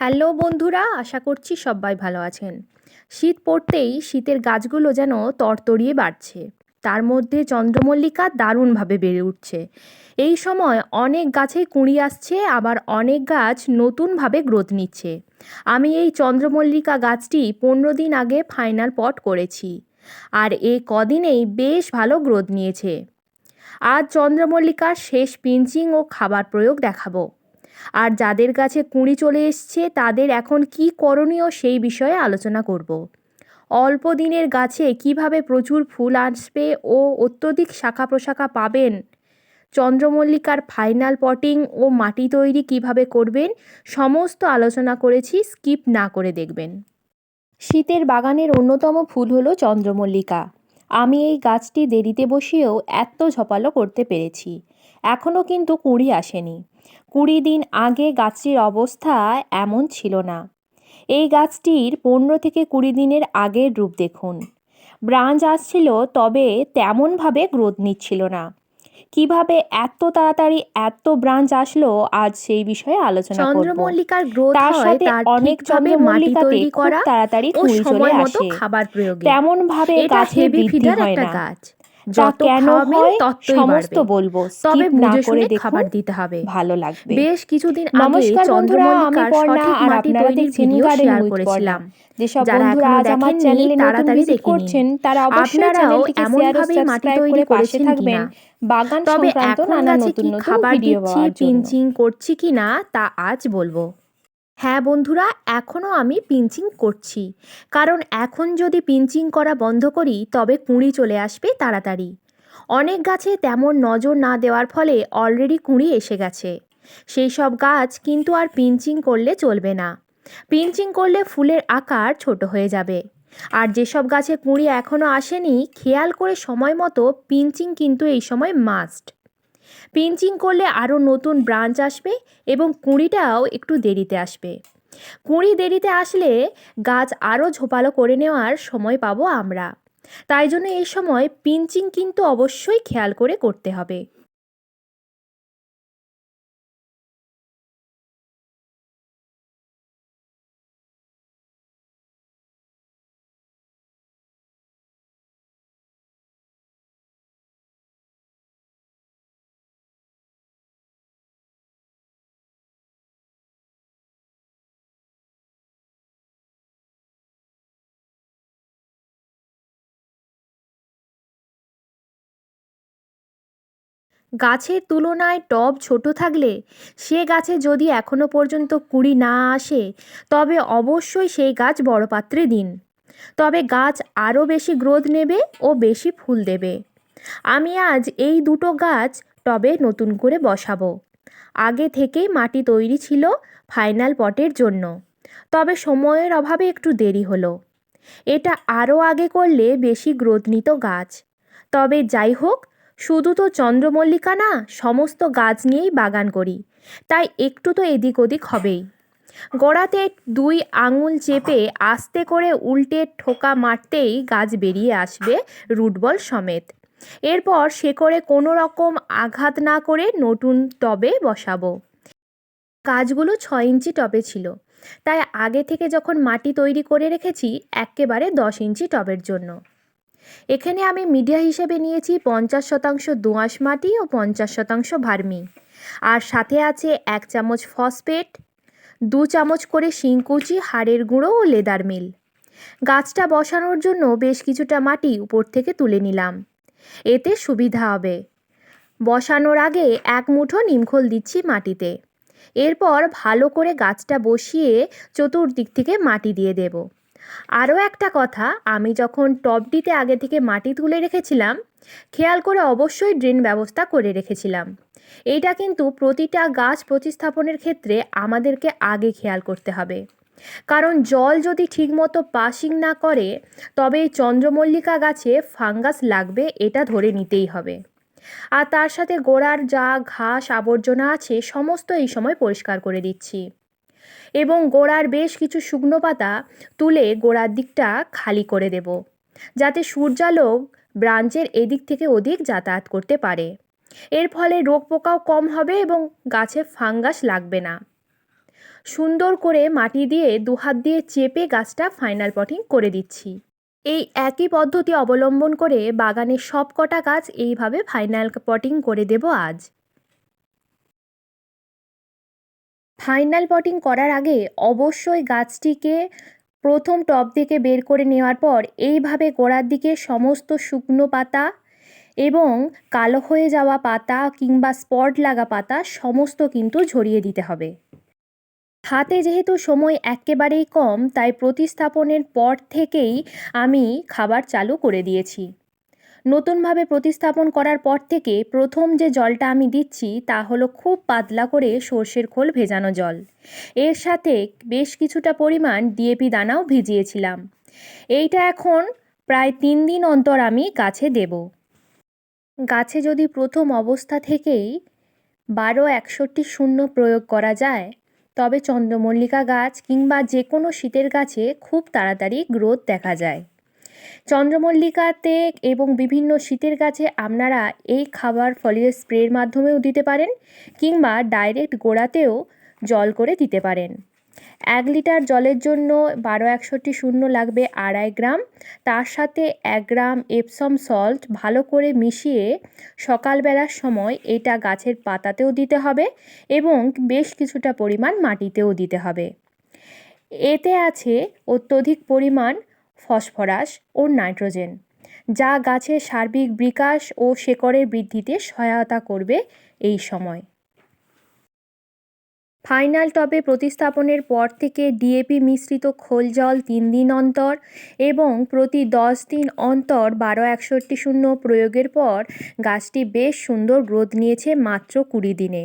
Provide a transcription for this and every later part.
Hello বন্ধুরা, আশা করছি সবাই ভালো আছেন। শীত পড়তেই শীতের গাছগুলো যেন তরতরিয়ে বাড়ছে। তার মধ্যে চন্দ্রমল্লিকা দারুণভাবে বেড়ে উঠছে। এই সময় অনেক গাছেই কুঁড়ি আসছে, আবার অনেক গাছ নতুনভাবে গ্রোথ নিচ্ছে। আমি এই চন্দ্রমল্লিকা গাছটি পনেরো দিন আগে ফাইনাল পট করেছি। আর এই কদিনেই বেশ ভালো গ্রোথ নিয়েছে। আজ চন্দ্রমল্লিকার শেষ পিঞ্চিং ও খাবার প্রয়োগ দেখাবো। আর যাদের কাছে কুঁড়ি চলে এসছে, তাদের এখন কি করণীয় সেই বিষয়ে আলোচনা করব। অল্প দিনের গাছে কীভাবে প্রচুর ফুল আসবে ও অত্যধিক শাখা প্রশাখা পাবেন? চন্দ্রমল্লিকার ফাইনাল পটিং ও মাটি তৈরি কীভাবে করবেন? সমস্ত আলোচনা করেছি, স্কিপ না করে দেখবেন। শীতের বাগানের অন্যতম ফুল হলো চন্দ্রমল্লিকা। আমি এই গাছটি দেরিতে বসিয়েও এত ঝপালো করতে পেরেছি। এখনও কিন্তু কুঁড়ি আসেনি। কুড়ি দিন আগে গাছটির অবস্থা এমন ছিল না। এই গাছটির পনেরো থেকে কুড়ি দিনের আগের রূপ দেখুন। ব্রাঞ্চ আসছিল তবে তেমনভাবে গ্রোথ নিচ্ছিল না। কীভাবে এত তাড়াতাড়ি এত ব্রাঞ্চ আসলো আজ সেই বিষয়ে আলোচনা করব। চন্দ্রমল্লিকার গ্রোথ তার হয় সাথে তার অনেক চন্দ্রমল্লিকাতে তৈরি খুব করা তাড়াতাড়ি কুঁড়ি চলে আসে। তেমন ভাবে হেভি বৃদ্ধি হয় না। গাছ। যত কেন খাওয়াবেন ততই বাড়বে। বলব তবে বুঝে শুনে খাবার দিতে হবে। ভালো লাগবে। বেশ কিছুদিন আগে চন্দ্রমল্লিকার সঠিক মাটি তৈরির ভিডিও শেয়ার করেছিলাম। যেসব যারা বন্ধুরা আজ আমার চ্যানেলে নতুন ভিজিট। করছেন তারা অবশ্যই চ্যানেলটিকে শেয়ার ও সাবস্ক্রাইব করে পাশে থাকবেন। বাগান সংক্রান্ত নানা নতুন নতুন খাবার ভিডিও পাওয়ার জন্য। পিঞ্চিং করছি কি না তা আজ বলব। হ্যাঁ বন্ধুরা, এখনও আমি পিঞ্চিং করছি। কারণ এখন যদি পিঞ্চিং করা বন্ধ করি, তবে কুঁড়ি চলে আসবে তাড়াতাড়ি। অনেক গাছে তেমন নজর না দেওয়ার ফলে অলরেডি কুঁড়ি এসে গেছে। সেই সব গাছ কিন্তু আর পিঞ্চিং করলে চলবে না। পিঞ্চিং করলে ফুলের আকার ছোট হয়ে যাবে। আর যেসব গাছে কুঁড়ি এখনও আসেনি, খেয়াল করে সময় মতো পিঞ্চিং কিন্তু এই সময় মাস্ট পিঞ্চিং করলে আরও নতুন ব্রাঞ্চ আসবে এবং কুঁড়িটাও একটু দেরিতে আসবে। কুঁড়ি দেরিতে আসলে গাছ আরও ঝোপালো করে নেওয়ার সময় পাবো আমরা। তাই জন্য এই সময় পিঞ্চিং কিন্তু অবশ্যই খেয়াল করে করতে হবে। গাছের তুলনায় টব ছোট থাকলে সে গাছে যদি এখনও পর্যন্ত কুঁড়ি না আসে, তবে অবশ্যই সেই গাছ বড় পাত্রে দিন। তবে গাছ আরও বেশি গ্রোথ নেবে ও বেশি ফুল দেবে। আমি আজ এই দুটো গাছ টবে নতুন করে বসাবো। আগে থেকেই মাটি তৈরি ছিল ফাইনাল পটের জন্য। তবে সময়ের অভাবে একটু দেরি হলো। এটা আরও আগে করলে বেশি গ্রোথ নিত গাছ। তবে যাই হোক শুধু তো চন্দ্রমল্লিকা না, সমস্ত গাছ নিয়েই বাগান করি। তাই একটু তো এদিক ওদিক হবেই। গোড়াতে দুই আঙুল চেপে আস্তে করে উল্টে ঠোকা মারতেই গাছ বেরিয়ে আসবে রুটবল সমেত। এরপর শেকড়ে কোনো রকম আঘাত না করে নতুন টবে বসাবো। গাছগুলো ছ ইঞ্চি টবে ছিল। তাই আগে থেকে যখন মাটি তৈরি করে রেখেছি একেবারে দশ ইঞ্চি টবের জন্য। এখানে আমি মিডিয়া হিসেবে নিয়েছি পঞ্চাশ শতাংশ দোআঁশ মাটি ও পঞ্চাশ শতাংশ ভার্মি। আর সাথে আছে এক চামচ ফসফেট, দু চামচ করে শিংকুচি, হাড়ের গুঁড়ো ও লেদার মিল। গাছটা বসানোর জন্য বেশ কিছুটা মাটি উপর থেকে তুলে নিলাম। এতে সুবিধা হবে। বসানোর আগে এক মুঠো নিমখোল দিচ্ছি মাটিতে। এরপর ভালো করে গাছটা বসিয়ে চতুর্দিক থেকে মাটি দিয়ে দেব। আরও একটা কথা, আমি যখন টবটিতে আগে থেকে মাটি তুলে রেখেছিলাম, খেয়াল করে অবশ্যই ড্রেন ব্যবস্থা করে রেখেছিলাম। এইটা কিন্তু প্রতিটা গাছ প্রতিস্থাপনের ক্ষেত্রে আমাদেরকে আগে খেয়াল করতে হবে। কারণ জল যদি ঠিকমতো পাসিং না করে, তবে চন্দ্রমল্লিকা গাছে ফাঙ্গাস লাগবে এটা ধরে নিতেই হবে। আর তার সাথে গোড়ার যা ঘাস আবর্জনা আছে, সমস্ত এই সময় পরিষ্কার করে দিচ্ছি। এবং গোড়ার বেশ কিছু শুকনো পাতা তুলে গোড়ার দিকটা খালি করে দেব, যাতে সূর্যালোক ব্রাঞ্চের এদিক থেকে ওদিক যাতায়াত করতে পারে। এর ফলে রোগ পোকাও কম হবে এবং গাছে ফাঙ্গাস লাগবে না। সুন্দর করে মাটি দিয়ে দুহাত দিয়ে চেপে গাছটা ফাইনাল পটিং করে দিচ্ছি। এই একই পদ্ধতি অবলম্বন করে বাগানের সব কটা গাছ এইভাবে ফাইনাল পটিং করে দেব আজ। ফাইনাল পটিং করার আগে অবশ্যই গাছটিকে প্রথম টব থেকে বের করে নেওয়ার পর এইভাবে গোড়ার দিকে সমস্ত শুকনো পাতা এবং কালো হয়ে যাওয়া পাতা কিংবা স্পট লাগা পাতা সমস্ত কিন্তু ঝরিয়ে দিতে হবে। হাতে যেহেতু সময় একেবারেই কম, তাই প্রতিস্থাপনের পর থেকেই আমি খাবার চালু করে দিয়েছি। নতুনভাবে প্রতিস্থাপন করার পর থেকে প্রথম যে জলটা আমি দিচ্ছি তা হলো খুব পাতলা করে সর্ষের খোল ভেজানো জল। এর সাথে বেশ কিছুটা পরিমাণ ডিএপি দানাও ভিজিয়েছিলাম। এইটা এখন প্রায় তিন দিন অন্তর আমি গাছে দেব। গাছে যদি প্রথম অবস্থা থেকেই বারো একষট্টি শূন্য প্রয়োগ করা যায়, তবে চন্দ্রমল্লিকা গাছ কিংবা যে কোনো শীতের গাছে খুব তাড়াতাড়ি গ্রোথ দেখা যায়। চন্দ্রমল্লিকাতে এবং বিভিন্ন শীতের গাছে আপনারা এই খাবার ফলিও স্প্রের মাধ্যমেও দিতে পারেন কিংবা ডাইরেক্ট গোড়াতেও জল করে দিতে পারেন। এক লিটার জলের জন্য বারো একষট্টি শূন্য লাগবে আড়াই গ্রাম। তার সাথে এক গ্রাম এপসম সল্ট ভালো করে মিশিয়ে সকালবেলার সময় এটা গাছের পাতাতেও দিতে হবে এবং বেশ কিছুটা পরিমাণ মাটিতেও দিতে হবে। এতে আছে অত্যধিক পরিমাণ ফসফরাস ও নাইট্রোজেন, যা গাছের সার্বিক বিকাশ ও শেকড়ের বৃদ্ধিতে সহায়তা করবে এই সময়। ফাইনাল টবে প্রতিস্থাপনের পর থেকে ডিএপি মিশ্রিত খোল জল তিন দিন অন্তর এবং প্রতি দশ দিন অন্তর বারো একষট্টি শূন্য প্রয়োগের পর গাছটি বেশ সুন্দর গ্রোথ নিয়েছে মাত্র কুড়ি দিনে।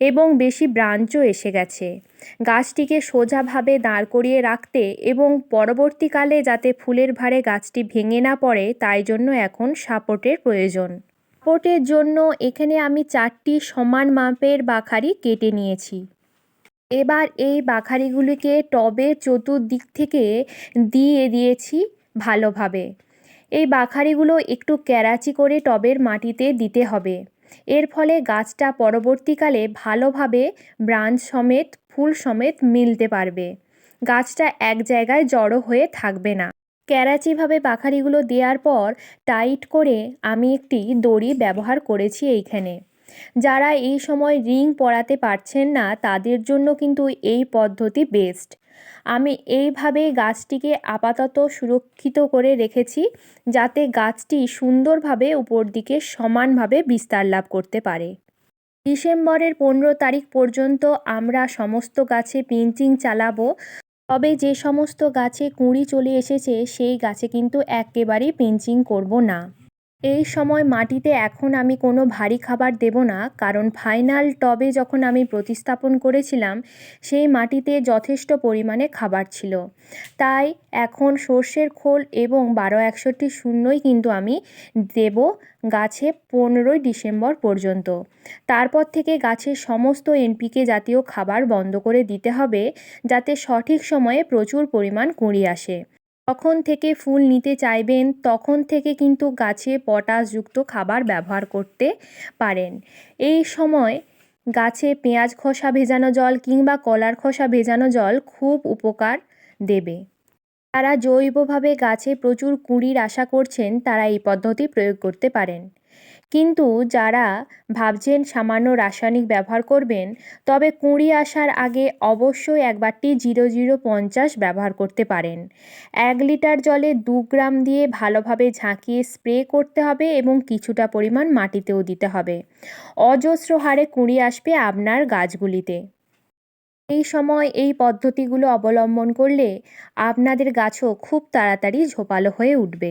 এবং বেশি ব্রাঞ্চও এসে গেছে। গাছটিকে সোজাভাবে দাঁড় করিয়ে রাখতে এবং পরবর্তীকালে যাতে ফুলের ভারে গাছটি ভেঙে না পড়ে, তাই জন্য এখন সাপোর্টের প্রয়োজন। সাপোর্টের জন্য এখানে আমি চারটি সমান মাপের বাখারি কেটে নিয়েছি। এবার এই বাখারিগুলিকে টবের চতুর্দিক থেকে দিয়ে দিয়েছি ভালোভাবে। এই বাখারিগুলো একটু ক্যারাচি করে টবের মাটিতে দিতে হবে। এর ফলে গাছটা পরবর্তীকালে ভালোভাবে ব্রাঞ্চ সমেত, ফুল সমেত মিলতে পারবে। গাছটা এক জায়গায় জড়ো হয়ে থাকবে না। ক্যারাচিভাবে পাখারিগুলো দেওয়ার পর টাইট করে আমি একটি দড়ি ব্যবহার করেছি এইখানে। যারা এই সময় রিং পরাতে পারছেন না, তাদের জন্য কিন্তু এই পদ্ধতি বেস্ট। আমি এইভাবে গাছটিকে আপাতত সুরক্ষিত করে রেখেছি, যাতে গাছটি সুন্দরভাবে উপর দিকে সমানভাবে বিস্তার লাভ করতে পারে। ডিসেম্বরের পনেরো তারিখ পর্যন্ত আমরা সমস্ত গাছে পিঞ্চিং চালাবো, তবে যে সমস্ত গাছে কুঁড়ি চলে এসেছে, সেই গাছে কিন্তু একেবারেই পিঞ্চিং করব না। এই সময় মাটিতে এখন আমি কোনো ভারী খাবার দেব না, কারণ ফাইনাল টবে যখন আমি প্রতিস্থাপন করেছিলাম, সেই মাটিতে যথেষ্ট পরিমাণে খাবার ছিল। তাই এখন সর্ষের খোল এবং বারো একষট্টি শূন্যই কিন্তু আমি দেব গাছে পনেরোই ডিসেম্বর পর্যন্ত। তারপর থেকে গাছের সমস্ত এনপিকে জাতীয় খাবার বন্ধ করে দিতে হবে, যাতে সঠিক সময়ে প্রচুর পরিমাণ কুঁড়ি আসে। যখন থেকে ফুল নিতে চাইবেন, তখন থেকে কিন্তু গাছে পটাশযুক্ত খাবার ব্যবহার করতে পারেন। এই সময় গাছে পেঁয়াজ খসা ভেজানো জল কিংবা কলার খসা ভেজানো জল খুব উপকার দেবে। তারা জৈবভাবে গাছে প্রচুর কুঁড়ির আশা করছেন, তারা এই পদ্ধতি প্রয়োগ করতে পারেন। কিন্তু যারা ভাবছেন সামান্য রাসায়নিক ব্যবহার করবেন, তবে কুঁড়ি আসার আগে অবশ্যই একবারটি জিরো জিরো পঞ্চাশ ব্যবহার করতে পারেন। এক লিটার জলে দু গ্রাম দিয়ে ভালোভাবে ঝাঁকিয়ে স্প্রে করতে হবে এবং কিছুটা পরিমাণ মাটিতেও দিতে হবে। অজস্র হারে কুঁড়ি আসবে আপনার গাছগুলিতে। এই সময় এই পদ্ধতিগুলো অবলম্বন করলে আপনাদের গাছও খুব তাড়াতাড়ি ঝোপালো হয়ে উঠবে।